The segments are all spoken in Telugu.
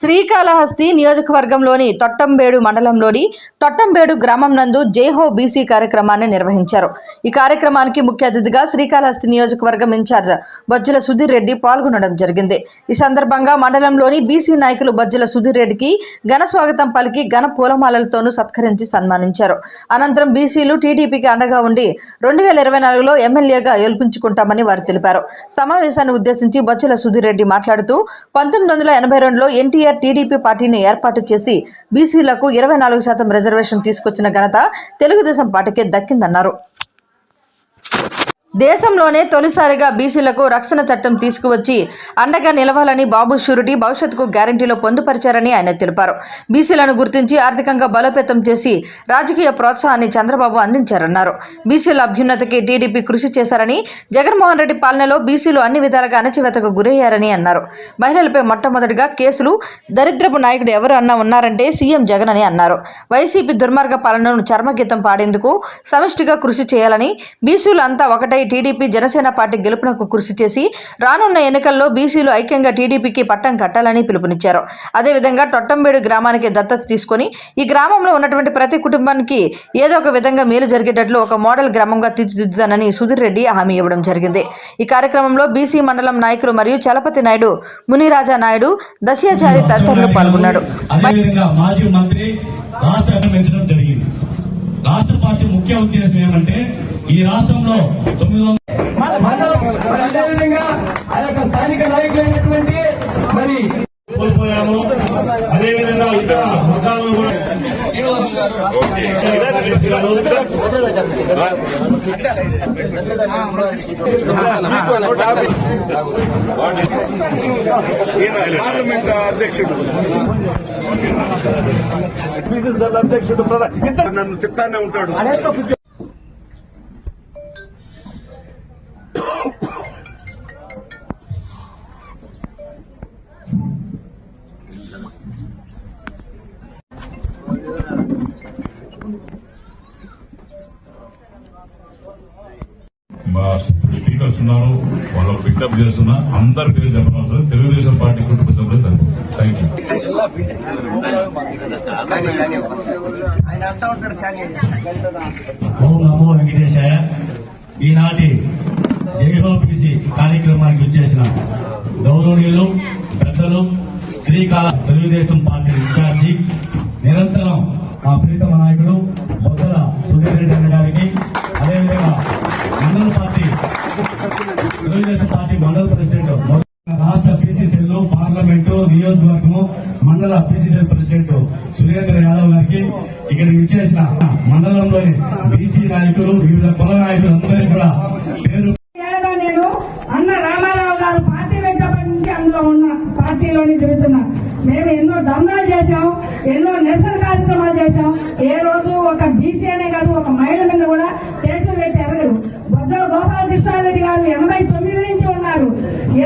శ్రీకాళహస్తి నియోజకవర్గంలోని తొట్టంబేడు మండలంలోని తొట్టంబేడు గ్రామం నందు జేహో బీసీ కార్యక్రమాన్ని నిర్వహించారు. ఈ కార్యక్రమానికి ముఖ్య అతిథిగా శ్రీకాళహస్తి నియోజకవర్గం ఇన్ఛార్జ్ బొజ్జల సుధీర్ రెడ్డి పాల్గొనడం జరిగింది. ఈ సందర్భంగా మండలంలోని బీసీ నాయకులు బొజ్జల సుధీర్ రెడ్డికి ఘన స్వాగతం పలికి ఘన పూలమాలలతోనూ సత్కరించి సన్మానించారు. అనంతరం బీసీలు టీడీపీకి అండగా ఉండి రెండు వేల ఇరవై నాలుగులో ఎమ్మెల్యేగా గెలుపించుకుంటామని వారు తెలిపారు. సమావేశాన్ని ఉద్దేశించి బొజ్జల సుధీర్ రెడ్డి మాట్లాడుతూ పంతొమ్మిది వందల ఎనభై రెండులో ఎన్టీఆర్ టీడీపీ పార్టీని ఏర్పాటు చేసి బీసీలకు ఇరవై నాలుగు శాతం రిజర్వేషన్ తీసుకొచ్చిన ఘనత తెలుగుదేశం పార్టీకే దక్కిందన్నారు. దేశంలోనే తొలిసారిగా బీసీలకు రక్షణ చట్టం తీసుకువచ్చి అండగా నిలవాలని బాబు షూరిటీ భవిష్యత్తుకు గ్యారంటీలో పొందుపరిచారని ఆయన తెలిపారు. బీసీలను గుర్తించి ఆర్థికంగా బలోపేతం చేసి రాజకీయ ప్రోత్సాహాన్ని చంద్రబాబు అందించారన్నారు. బీసీల అభ్యున్నతికి టీడీపీ కృషి చేశారని జగన్మోహన్ రెడ్డి పాలనలో బీసీలు అన్ని విధాలుగా అణచివేతకు గురయ్యారని అన్నారు. మహిళలపై మొట్టమొదటిగా కేసులు దరిద్రపు నాయకుడు ఎవరు అన్న ఉన్నారంటే సీఎం జగన్ అని అన్నారు. వైసీపీ దుర్మార్గ పాలనను చర్మగీతం పాడేందుకు సమిష్టిగా కృషి చేయాలని బీసీలు అంతా ఒకటై టీడీపీ జనసేన పార్టీ గెలుపునకు కృషి చేసి రానున్న ఎన్నికల్లో బీసీలు ఐక్యంగా టీడీపీకి పట్టం కట్టాలని పిలుపునిచ్చారు. అదేవిధంగా టొట్టంబేడు గ్రామానికి దత్తత తీసుకొని ఈ గ్రామంలో ఉన్నటువంటి ప్రతి కుటుంబానికి ఏదో ఒక విధంగా మేలు జరిగేటట్లు ఒక మోడల్ గ్రామంగా తీర్చిదిద్దుతానని సుధీర్ రెడ్డి హామీ ఇవ్వడం జరిగింది. ఈ కార్యక్రమంలో బీసీ మండలం నాయకులు మరియు చలపతి నాయుడు మునిరాజా నాయుడు దశ్యాచారి తదితరులు పాల్గొన్నారు అదేవిధంగా మాజీ మంత్రి రాష్ట్రాన్ని పెంచడం జరిగింది రాష్ట్ర పార్టీ ముఖ్య ఉద్దేశం ఏమంటే ఈ రాష్ట్రంలో తొమ్మిది వందల స్థానిక నాయకులైన మరి కోల్పోయాము అదేవిధంగా ఇతర మతాలను కూడా పార్లమెంట్ అధ్యక్షుడు అధ్యక్షుడు నన్ను చెప్తానే ఉంటాడు స్పీకర్స్ వాళ్ళు వాళ్ళకు పికప్ చేస్తున్నా అందరి పేరు చెప్పాల్సిన తెలుగుదేశం పార్టీ కుటుంబ సభ్యులు థ్యాంక్ యూ ఓం నమో వెంకటేశాయ. ఈనాటి జైహోపీసీ కార్యక్రమానికి వచ్చేసిన గౌరవనీయులు పెద్దలు శ్రీకాళ తెలుగుదేశం పార్టీ ఇన్ఛార్జి నిరంతరం మా ప్రీతమ నాయకుడు బొత్తల సుధీర్ రెడ్డి అన్న గారికి అదేవిధంగా మండల పార్టీ తెలుగుదేశం పార్టీ మండల ప్రెసిడెంట్ రాష్ట్ర పిసిసిఎల్ గుంటూరు నియోజకవర్గము మండల పిసిసిఎల్ ప్రెసిడెంట్ సురేంద్ర యాదవ్ గారికి ఇక్కడ విచ్చేసిన మండలంలోని బీసీ నాయకులు వివిధ కుల నాయకులు అందరికీ కూడా పేరు నేను అన్న రామారావు గారు పార్టీ వెంటబడి నుంచి అందులో ఉన్న పార్టీలోని తిరుగుతున్నా. మేము ఎన్నో దందాలు చేశాం ఎన్నో నిరసన కార్యక్రమాలు చేశాం. ఏ రోజు ఒక బీసీ అనే కాదు ఒక మహిళ మీద కూడా కేసులు పెట్టి ఎరగరు. బొజ్జల గోపాలకృష్ణారెడ్డి గారు ఎనభై తొమ్మిది నుంచి ఉన్నారు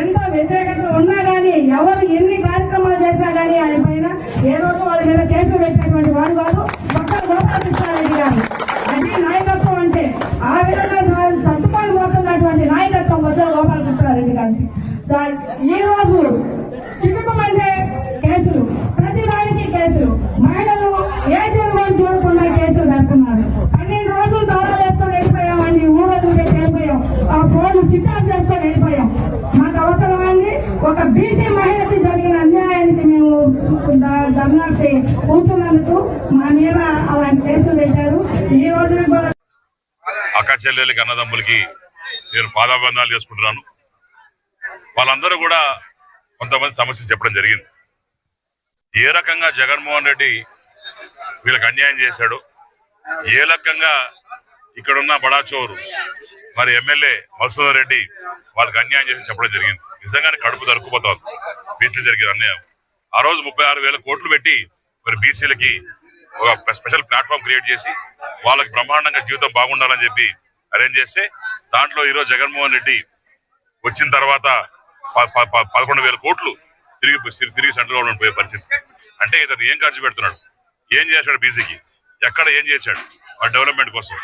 ఎంత వ్యతిరేకత ఉన్నా గానీ ఎవరు ఎన్ని కార్యక్రమాలు చేసినా గానీ ఆయన పైన ఏ రోజు వాళ్ళ మీద కేసులు పెట్టినటువంటి వాడు కాదు పక్కన గోపాలకృష్ణారెడ్డి గారు. అంటే నాయకత్వం అంటే ఆ విధంగా స- పోతున్నటువంటి నాయకత్వం వద్ద గోపాలకృష్ణారెడ్డి గారికి ఈ రోజు చిటుకుమంటే కేసులు ప్రతి దానికి కేసులు. మహిళలు ఏ జన్మని చూడకుండా కేసులు పెడుతున్నారు. పన్నెండు రోజులు దాదాపు వేసుకొని వెళ్ళిపోయామండి ఊరోజులు పెట్టి వెళ్ళిపోయాం. ఆ ఫోన్ స్విచ్ ఆఫ్ చేసుకొని వెళ్ళిపోయాం. మాకు అవసరమండి ఒక బీసీ మహిళకి జరిగిన అన్యాయానికి మేము ద- ధర్నాకి కూర్చున్నందుకు మా మీద అలాంటి కేసులు పెట్టారు ఈ రోజున కూడా అక్క చెల్లెలకి అన్నదమ్ములకి నేను పాదాబంధాలు చేసుకుంటున్నాను. వాళ్ళందరూ కూడా కొంతమంది సమస్యలు చెప్పడం జరిగింది. ఏ రకంగా జగన్మోహన్ రెడ్డి వీళ్ళకి అన్యాయం చేశాడు ఏ రకంగా ఇక్కడున్న బడాచోరు మరి ఎమ్మెల్యే మసూదర్ రెడ్డి వాళ్ళకి అన్యాయం చేసి చెప్పడం జరిగింది. నిజంగానే కడుపు తరుక్కుపోతుంది. బీసీలు జరిగిన అన్యాయం. ఆ రోజు ముప్పై ఆరు వేల కోట్లు పెట్టి మరి బీసీలకి ఒక స్పెషల్ ప్లాట్ఫామ్ క్రియేట్ చేసి వాళ్ళకి బ్రహ్మాండంగా జీవితం బాగుండాలని చెప్పి అరేంజ్ చేస్తే దాంట్లో ఈరోజు జగన్మోహన్ రెడ్డి వచ్చిన తర్వాత ప- ప- పదకొండు వేల కోట్లు తిరిగి తిరిగి సెంట్రల్ గవర్నమెంట్ పోయే పరిస్థితి. అంటే ఇతను ఏం ఖర్చు పెడుతున్నాడు? ఏం చేశాడు బీసీకి? ఎక్కడ ఏం చేశాడు? ఆ డెవలప్మెంట్ కోసం.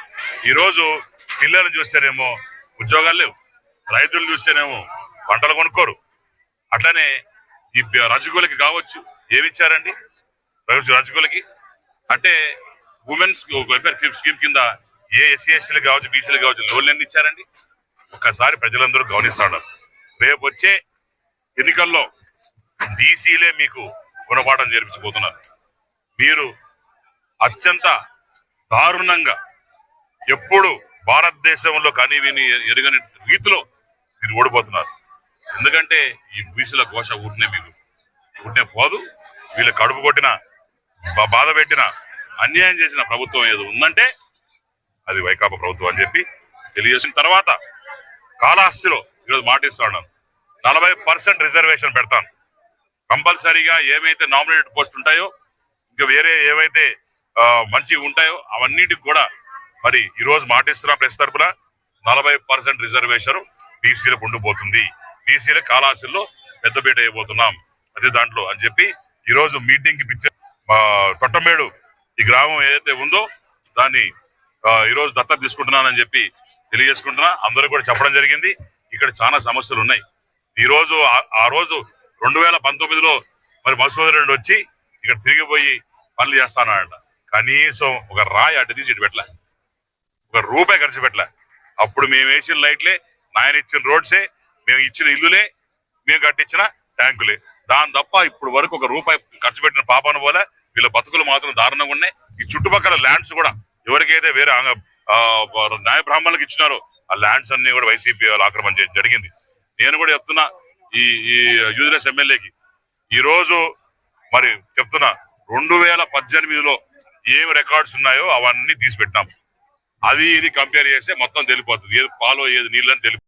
ఈ రోజు పిల్లలు చూస్తేనేమో ఉద్యోగాలు లేవు. రైతులు చూస్తేనేమో పంటలు కొనుక్కోరు. అట్లనే ఈ రజగూలకి కావచ్చు. ఏమిచ్చారండి ప్రైవేట్ అంటే ఉమెన్స్ వెల్ఫేర్ స్కీమ్ కింద ఏ ఎస్సీ ఎస్సీలు కావచ్చు బీసీలు కావచ్చు లోన్లు ఎన్ని ఇచ్చారండి ఒక్కసారి ప్రజలందరూ గమనిస్తాడు రేపు వచ్చే ఎన్నికల్లో బీసీలే మీకు గుణపాఠం జరిపించబోతున్నారు మీరు అత్యంత దారుణంగా ఎప్పుడు భారతదేశంలో కానీ విని ఎరగని రీతిలో మీరు ఓడిపోతున్నారు. ఎందుకంటే ఈ బీసీల ఘోష ఊరినే మీకు ఊరినే పోదు. వీళ్ళ కడుపు కొట్టిన బా- బాధ పెట్టిన అన్యాయం చేసిన ప్రభుత్వం ఏదో ఉందంటే అది వైకాపా ప్రభుత్వం అని చెప్పి తెలియజేసిన తర్వాత కాళహస్తిలో ఈరోజు మాటిస్తున్నాను నలభై పర్సెంట్ రిజర్వేషన్ పెడతాను. కంపల్సరీగా ఏమైతే నామినేటెడ్ పోస్ట్ ఉంటాయో ఇంకా వేరే ఏవైతే మంచివి ఉంటాయో అవన్నిటికి కూడా మరి ఈ రోజు మాటిస్తున్నా ప్రెస్ తరపున నలభై పర్సెంట్ రిజర్వేషన్ బీసీలకు ఉండిపోతుంది. బీసీల కాళాశీల్లో పెద్దపీట వేయబోతున్నాం. అదే దాంట్లో అని చెప్పి ఈ రోజు మీటింగ్కి తొట్టమేడు ఈ గ్రామం ఏదైతే ఉందో దాన్ని ఈరోజు ఈ రోజు దత్తత తీసుకుంటున్నానని చెప్పి తెలియజేసుకుంటున్నా. అందరూ కూడా చెప్పడం జరిగింది. ఇక్కడ చాలా సమస్యలు ఉన్నాయి. ఈ రోజు ఆ- ఆ రోజు రెండు వేల పంతొమ్మిదిలో మరి మధుసూదన్ వచ్చి ఇక్కడ తిరిగిపోయి పనులు చేస్తానంట. కనీసం ఒక రాయి అడ్డు తీసి ఇటు పెట్టలే. ఒక రూపాయి ఖర్చు పెట్టలే. అప్పుడు మేము వేసిన లైట్లే నాయన ఇచ్చిన రోడ్సే మేము ఇచ్చిన ఇల్లులే మేము కట్టించిన ట్యాంకులే. దాని తప్ప ఇప్పుడు వరకు ఒక రూపాయి ఖర్చు పెట్టిన పాపాను పోలే. వీళ్ళ బతుకులు మాత్రం దారుణంగా ఉన్నాయి. ఈ చుట్టుపక్కల ల్యాండ్స్ కూడా ఎవరికైతే వేరే న్యాయ బ్రాహ్మణులకు ఇచ్చినారో ఆ ల్యాండ్స్ అన్ని కూడా వైసీపీ వాళ్ళు ఆక్రమణ చేయడం జరిగింది. నేను కూడా చెప్తున్నా ఈ ఈ యూజినెస్ ఎమ్మెల్యేకి ఈ రోజు మరి చెప్తున్నా రెండు వేల పద్దెనిమిదిలో ఏమి రికార్డ్స్ ఉన్నాయో అవన్నీ తీసి పెట్టినాం అది ఇది కంపేర్ చేస్తే మొత్తం తెలిపోతుంది. ఏది పాలో ఏది నీళ్ళని తెలిపి